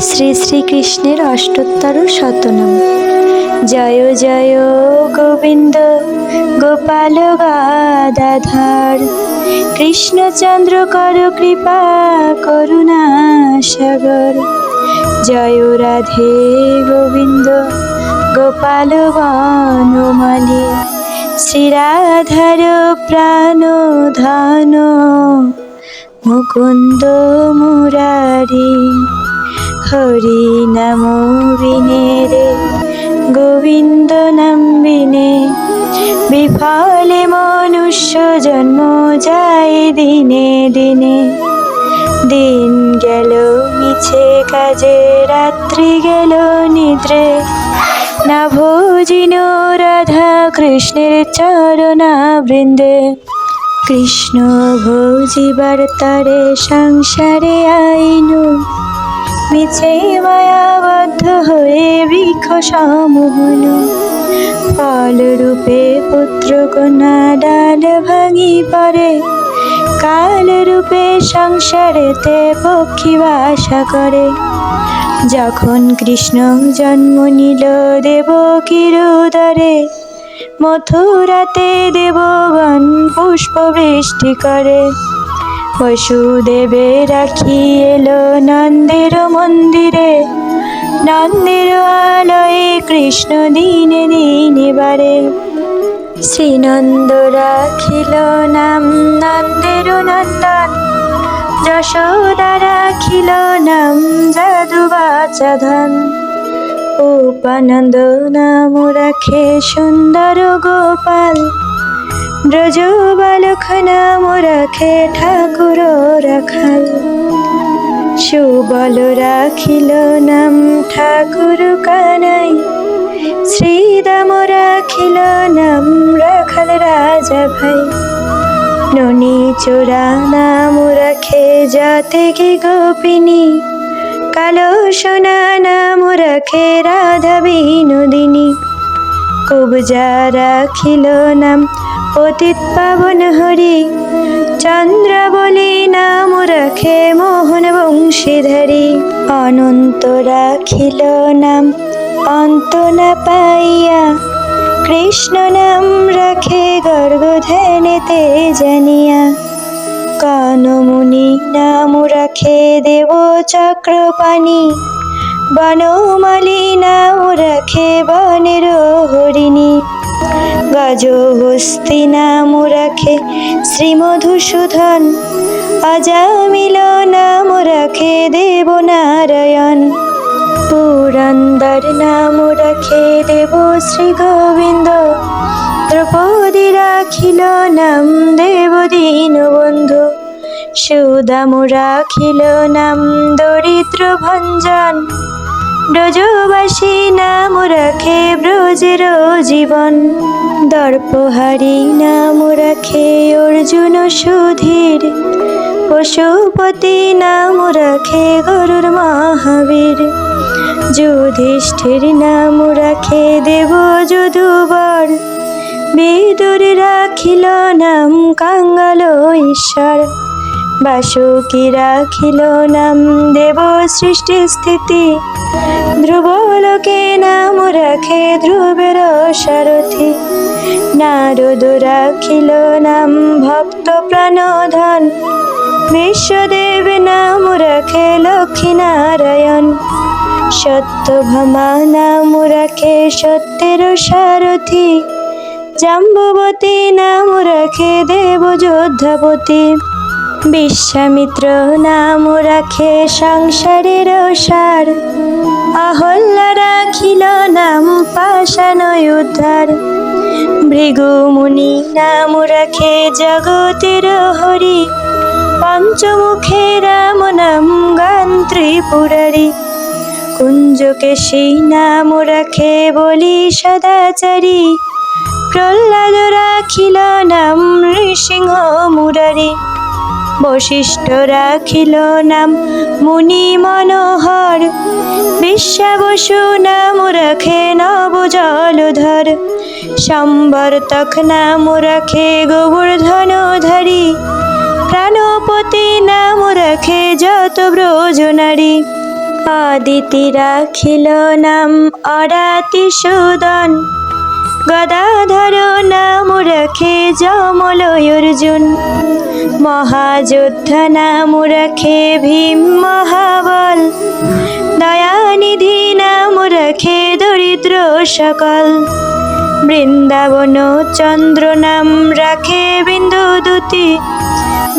শ্রী শ্রীকৃষ্ণের অষ্টোত্তর শতনাম। জয় জয় গোবিন্দ, গোপাল গাদাধার কৃষ্ণচন্দ্র কর কৃপা, করুণা সাগর। জয় রাধে গোবিন্দ, গোপাল বনমালী। শ্রীরাধার প্রাণ ধান, মুকুন্দ মুরারি। হরি নাম বিনে রে, গোবিন্দ নাম বিনে বিফলে মনুষ্য জন্ম যায় দিনে দিনে। দিন গেল, মিছে কাজে, রাত্রি গেল নিদ্রে। না ভোজিন রাধা কৃষ্ণের চরণা বৃন্দে। কৃষ্ণ ভোজিবার তারে সংসারে আইনু। মিছে মায়াবদ্ধ হয়ে বৃক্ষ সমোহন ফল রূপে পুত্র কন্যা ডাল ভাঙি পড়ে। কাল রূপে সংসারেতে পক্ষী বাসা করে। যখন কৃষ্ণ জন্ম নিল দেব কিরুদরে। মথুরাতে দেবগণ পুষ্প বৃষ্টি করে। বসুদেবে রাখি এলো নন্দের মন্দিরে। নন্দের আলয়ে কৃষ্ণ দিনে দিনে বারে শ্রীনন্দ রাখিল নাম, নন্দের নন্দন। যশোদা রাখিল নাম যাদু বাচাধন উপানন্দ নাম রাখে সুন্দর গোপাল। ব্রজ বালক নাম রাখে ঠাকুর রাখাল সুবল রাখিল নাম ঠাকুর কানাই। শ্রীদাম রাখিল নাম রাখাল রাজা ভাই। ননি চোরা নাম রাখে যাতে কি গোপিনী। কালো সোনা নাম রাখে রাধা বিনোদিনী। কবজা রাখিল নাম পতিত পাবন হরি চন্দ্রাবলী নাম রাখে মোহন বংশীধারী। অনন্ত রাখিল নাম, অন্ত না পাইয়া কৃষ্ণ নাম রাখে গর্গ ধ্যানেতে জানিয়া কানমুনি নাম রাখে দেব চক্রপাণি, বনমালী নাম রাখে বনের হরিণী। গজহস্তি নাম রাখে শ্রীমধুসূদন। অজামিল নাম রাখে দেবনারায়ণ। পুরন্দর নাম রাখে দেব শ্রী গোবিন্দ। দ্রৌপদী রাখিল নাম দেব দীনবন্ধু। সুদাম রাখিল নাম দরিদ্র ভঞ্জন। ব্রজবাসী নাম রাখে ব্রজের জীবন। দর্পহারি নাম রাখে অর্জুন সুধীর। পশুপতি নাম রাখে গরুর মহাবীর। যুধিষ্ঠির নাম রাখে দেব যদুবর। বিদুর রাখিল নাম কাঙ্গাল ঈশ্বর বাসুকি রাখিল নাম দেব সৃষ্টি স্থিতি। ধ্রুবলোকে নাম রাখে ধ্রুবের সারথি। নারদ রাখিল নাম ভক্ত প্রাণধন। বিশ্বদেব নাম রাখে লক্ষ্মী নারায়ণ। সত্যভামা নাম রাখে সত্যের সারথি। জাম্ববতী নাম রাখে দেব যোদ্ধাপতি। বিশ্বামিত্র নাম রাখে সংসারের সার। আহল্লা রাখিল নাম পাশান উদ্ধার। ভৃগুমুনি নাম রাখে জগতের হরি। পঞ্চমুখে রাম নাম গান ত্রিপুরারি। কুঞ্জকেশী নাম রাখে বলি সদাচারী। প্রহ্লাদ রাখিল নাম নৃসিংহ মুরারি। বশিষ্ঠ রাখিল নাম, মুনি মনোহর। বিশ্বাবসু নাম রাখে নব জলধর সম্বর্তক নাম রাখে গোবর্ধনধারী। প্রাণপতি নাম রাখে যত ব্রজ নারী। অদিতি রাখিল নাম অরাতি সুদন। গদাধর নাম রাখে যমল অর্জুন মহাযোদ্ধা নাম রাখে ভীম মহাবল। দয়ানিধি নাম রাখে দরিদ্র সকল। বৃন্দাবন চন্দ্র নাম রাখে বিন্দু দুতি।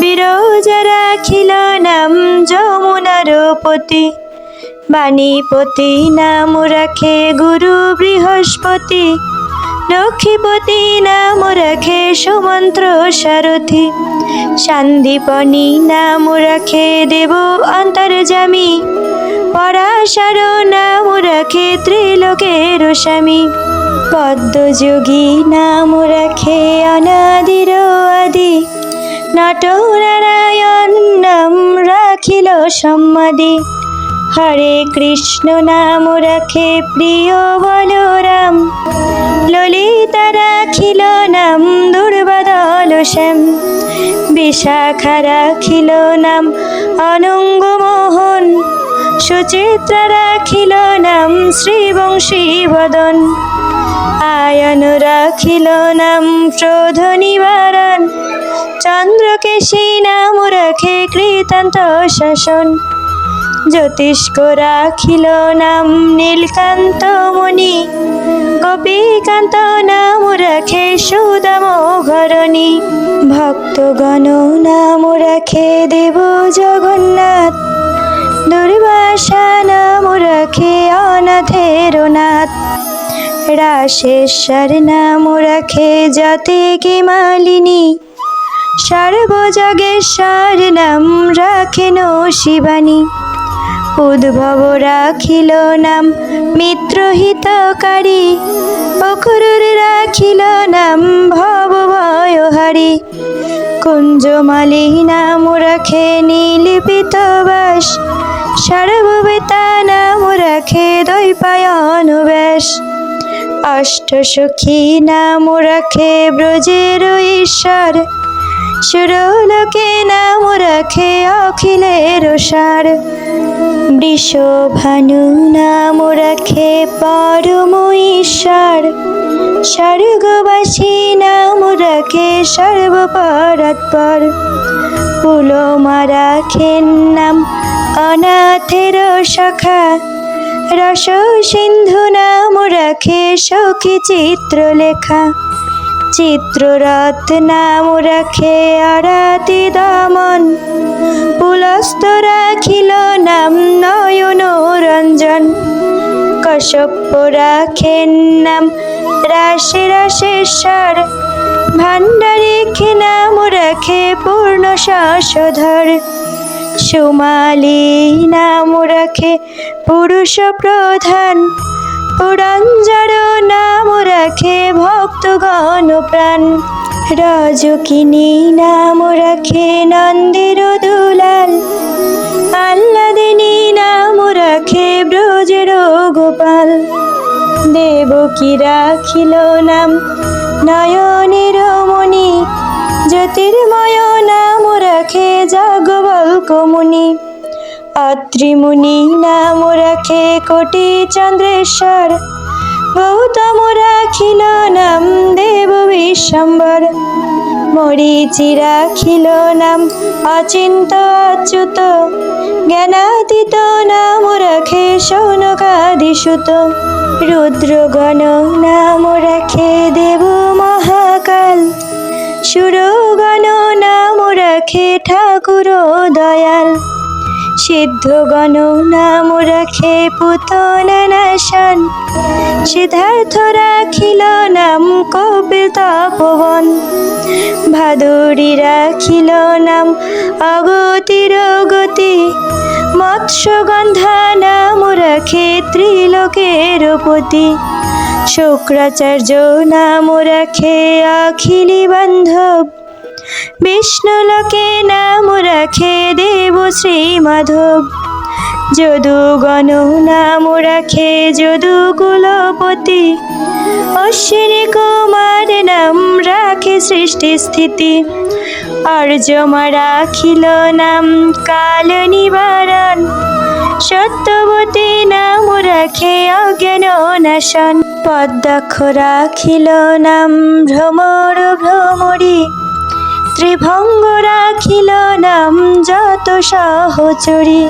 বিরোজা রাখিল নাম যমুনার পতি বাণীপতি নাম রাখে গুরু বৃহস্পতি। লক্ষ্মীপতি নাম রাখে সুমন্ত্র সারথি। শান্তিপনি নাম রাখে দেব অন্তর্জামী পরাশর নাম রাখে ত্রিলোকের স্বামী। পদ্মযোগী নাম রাখে অনাদির আদি। নটনারায়ণ নাম রাখিল সম্মাদি। হরে কৃষ্ণ নাম রাখে প্রিয় বলরাম ললিতা রাখিল নাম দুর্বাদল শ্যাম। বিশাখা রাখিল নাম অনঙ্গ মোহন সুচিত্রা রাখিল নাম শ্রীবংশী বদন। আয়ন রাখিল নাম ক্রোধ নিবারণ। চন্দ্রকেশী নাম রাখে কৃতান্ত শাসন। জ্যোতিষ্ক রাখিল নাম নীলকান্ত মণি গোপীকান্ত নাম রাখে সুদাম ঘরণী ভক্তগণ নাম রাখে দেব জগন্নাথ। দুর্বাসা নাম রাখে অনাথের নাথ। রাশেশ্বর নাম রাখে যাতে কি মালিনী। সর্বজগেশ্বর নাম রাখেন শিবানী উদ্ভব রাখিল নাম, মিত্রহিতকারী। অকুরুর রাখিল নাম, ভব ভয়হারী। কুঞ্জমালী নাম রাখে নীলিপিত বাস সর্ববেতা নাম রাখে দৈপায়ন বেশ অষ্টসখী নাম রাখে ব্রজের ঈশ্বর সুরলোকে নাম রাখে অখিলের সার বৃষভানু নাম রাখে পরম ঈশ্বর স্বর্গবাসী নাম রাখে সর্বপরাৎপর। পুলমা রাখেন নাম অনাথের সখা রস সিন্ধু নাম রাখে সখী চিত্রলেখা। চিত্ররথ নাম রাখে আরাতি দমন। পুলস্ত রাখিল নাম নয়ন রঞ্জন। কশ্যপ রাখেন নাম রাশি রাশেশ্বর ভাণ্ডারিকে নাম রাখে পূর্ণ শাসধর। সুমালি নাম রাখে পুরুষ প্রধান। পুরঞ্জর নাম রাখে ভক্তগণ প্রাণ। রাজকিনী নাম রাখে নন্দের দুলাল। আল্লাদিনী নাম রাখে ব্রজের গোপাল। দেবকী রাখিল নাম নয়নের মণি। জ্যোতির্ময় নাম রাখে যাজ্ঞবল্ক মুনি অত্রিমুনি নাম রাখে কোটি চন্দ্রেশ্বর। গৌতম রাখিল নাম, দেব বিশ্বম্বর মরিচি রাখিল নাম, অচিন্ত অচ্যুত। জ্ঞানাতীত নাম রাখে সৌনকাদিসুত রুদ্রগণ নাম রাখে দেব মহাকাল। সুরগণ নাম রাখে ঠাকুর দয়াল। সিদ্ধগণ নাম রাখে পুতন নাশন। সিদ্ধার্থ রাখিল নাম কপিল তপবন। ভাদুরী রাখিল নাম অগতির গতি মৎস্যগন্ধা নাম রাখে ত্রিলোকের পতি শুক্রাচার্য নাম রাখে অখিলি বান্ধব বিষ্ণুলোকে নাম রাখে দেব শ্রী মাধব। যদু গণ নাম রাখে যদু কুলপতি। অশ্বিনী কুমার নাম রাখে সৃষ্টি স্থিতি। অর্যমা রাখিল নাম কাল নিবারণ। সত্যবতী নাম রাখে অজ্ঞান নাশন পদ্মাক্ষ রাখিল নাম ভ্রমর ভ্রমরী। ত্রিভঙ্গ রাখিল নাম যত সহচরী।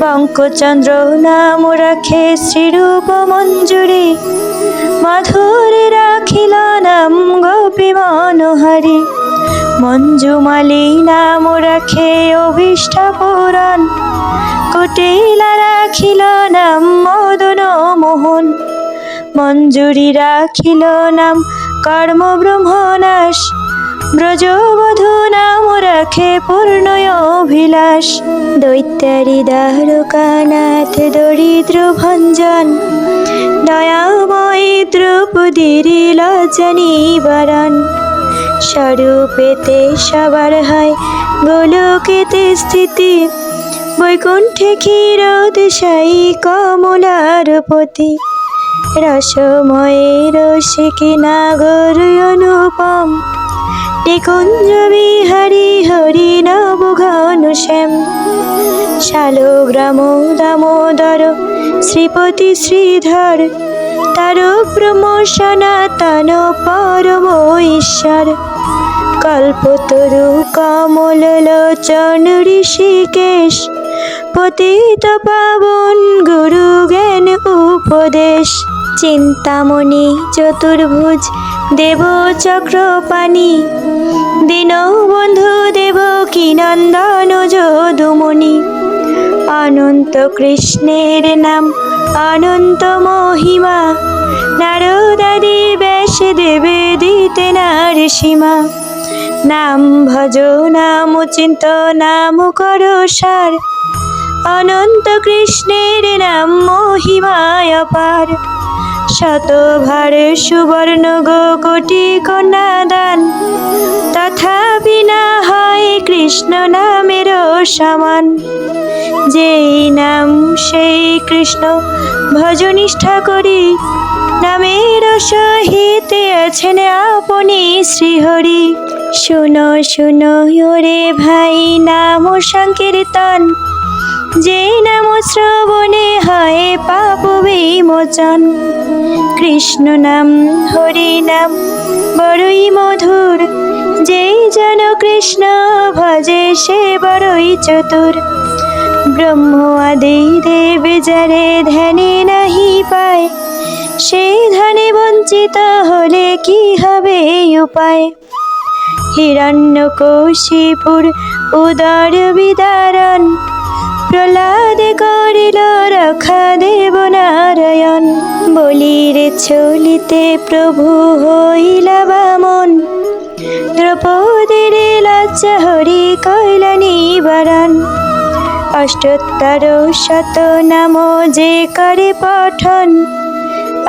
পঙ্কচন্দ্র নাম রাখে শ্রীরূপ মঞ্জুরি। মাধুরী রাখিল নাম গোপী মনোহারী। মঞ্জুমালী নাম রাখে অভিষ্ট পুরাণ কুটিলা রাখিল নাম মদন মোহন। মঞ্জুরি রাখিল নাম কর্ম ব্রহ্মনাশ ব্রজবধূ নাম রাখে পূর্ণয় অভিলাষ। দৈত্যারি দ্বারকানাথ দরিদ্র ভঞ্জন। দয়াময় দ্রৌপদীর লজ্জা নিবারণ স্বরূপেতে সবার হয় গোলকেতে স্থিতি। বৈকুণ্ঠে ক্ষীর দিশাই কমলার পতি রসময়ে রসিকে নাগর অনুপম। নিকুঞ্জ বিহারি হরি নব ঘন শ্যাম। শালগ্রাম দামোদর শ্রীপতি শ্রীধর তার ব্রহ্ম সনাতন পরম ঈশ্বর কল্পতরু কমল লোচন ঋষিকেশ, পতিত পাবন গুরু জ্ঞান উপদেশ। চিন্তামণি চতুর্ভুজ দেব চক্রপাণি দীনবন্ধু দেব কি নন্দন যদুমণি। অনন্ত কৃষ্ণের নাম, অনন্ত মহিমা। নারদাদি ব্যাস দেবে দিতে নারসীমা। নাম ভজ, নাম চিন্ত, নাম কর সার। অনন্ত কৃষ্ণের নাম মহিমায় পার শতভার সুবর্ণ গো কোটি কন্যাদান তথাপি না হয় কৃষ্ণ নামের সমান। যেই নাম সেই কৃষ্ণ ভজনিষ্ঠা করি। নামের সহিত আছেন আপনি শ্রীহরি। শুনো শুনো, ওরে ভাই, নাম সংকীর্তন। যে নাম শ্রবণে পাপ বিমোচন কৃষ্ণ নাম, হরি নাম, বড়ই মধুর। যেই যেন কৃষ্ণ ভজে সে বড়ই চতুর। ব্রহ্ম আদি দেব যারে ধ্যানে নাহি পায় সেই ধানে বঞ্চিত হলে কি হবে উপায়? হিরণ্যকশিপুর, উদর বিদারণ প্রহ্লাদে করিল, রক্ষা দেব নারায়ণ। বলির চলিতে প্রভু হইলা বামন। দ্রৌপদীর লজ্জা হরি কইল, নিবারণ। অষ্টোত্তর শত নাম যে করে পঠন।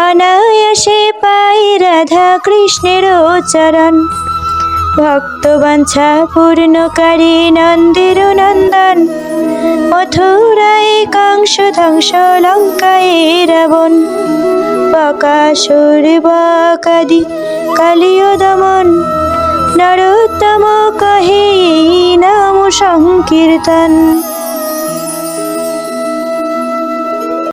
অনায়াসে পাই রাধা কৃষ্ণের চরণ ভক্তবাঞ্ছা পূর্ণকারী নন্দের নন্দন। মথুরায় কাংস ধ্বংস লঙ্কায় রাবণ বকাসুর বকাদি কালীয় দমন। নরোত্তম কহে নাম সংকীর্তন।